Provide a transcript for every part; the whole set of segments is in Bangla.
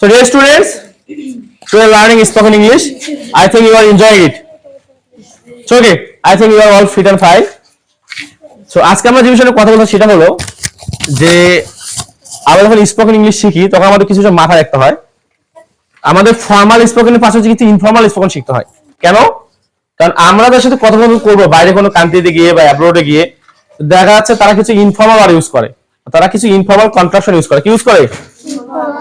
So dear students, are learning spoken English. I think you are enjoying it. So okay, I think you are all fit and fine. So আজকে আমরা যে বিষয়ে কথা বলব সেটা হলো যে আমরা যখন স্পোকেন ইংলিশ শিখি তখন আমাদের কিছু মাথায় রাখতে হয়। আমাদের ফর্মাল স্পোকেনের পাশাপাশি কিছু ইনফর্মাল স্পোকেন শিখতে হয়। কেন? কারণ আমরা যাদের সাথে কথোপকথন করব বাইরে কোনো কান্ট্রিতে গিয়ে বা অ্যাব্রোডে গিয়ে দেখা যাচ্ছে তারা কিছু ইনফর্মাল ওয়ার্ড ইউজ করে। তারা কিছু ইনফর্মাল কন্ট্রাকশন ইউজ করে। কি ইউজ করে?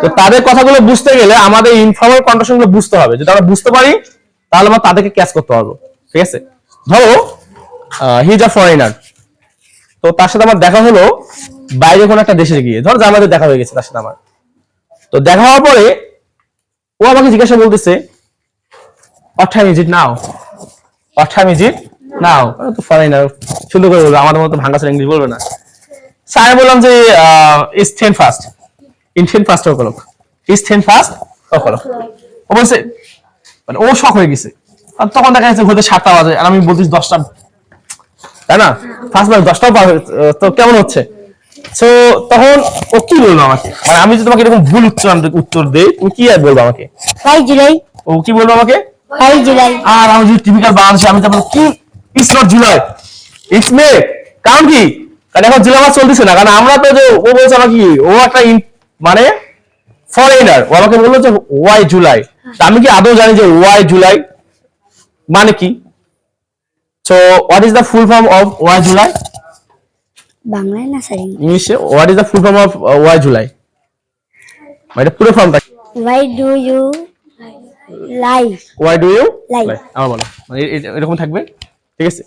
তো তাদের কথাগুলো বুঝতে গেলে আমাদের ইনফর্মাল কন্ট্রাকশনগুলো বুঝতে হবে। যদি আমরা বুঝতে পারি, তাহলে আমরা তাদেরকে ক্যাচ করতে পারব। ঠিক আছে? ধরো হি ইজ আ ফরেনার তো তার সাথে আমার দেখা হলো বাইরে কোনো একটা দেশে গিয়ে। জার্মানিতে দেখা হয়ে গেছে তার সাথে আমার। তো দেখা হওয়ার পরে ও আমাকে জিজ্ঞাসা বলতেছে now? What time is it now? তো ফরেনার সুন্দর করে বলবে, আমাদের মতো ভাঙা ইংলিশ বলবে না। আমি বললাম যে first in ten first O কলক is ten first ও কলক ও বলছে মানে ও শখ হয়ে গেছে। আর তখন দেখা যাচ্ছে ঘুরতে সাতটা বাজে আর আমি বলতেছি দশটা তাই না? ফার্স্ট বার দশটাও পার তো কেমন হচ্ছে? তো তখন ও কি বলল আমাকে? মানে আমি যদি তোমাকে এরকম ভুল উত্তর উত্তর দেই তুমি কি আর বলব আমাকে? Why July? ও কি বলব আমাকে? Why July? আর আমি যদি টিপিক্যাল বাংলাদেশে আমি তারপর কি it's not July it's May কারণ কি? কারণ এখন জুলাই মাস চলতেছে না। কারণ আমরা তো যে ও বলছে আমাকে কি? ও একটা মানে ফরেনার ও আমাকে বলল যে ওয়াই জুলাই আমি কি আদৌ জানি যে ওয়াই জুলাই মানে কি? So what is the full form of why July বাংলায় না স্যার ইংলিশে what is the full form of why July মানে পুরো ফর্মটা do you lie? Why do you. আমার বলো। মানে এরকম থাকবে? ঠিক আছে?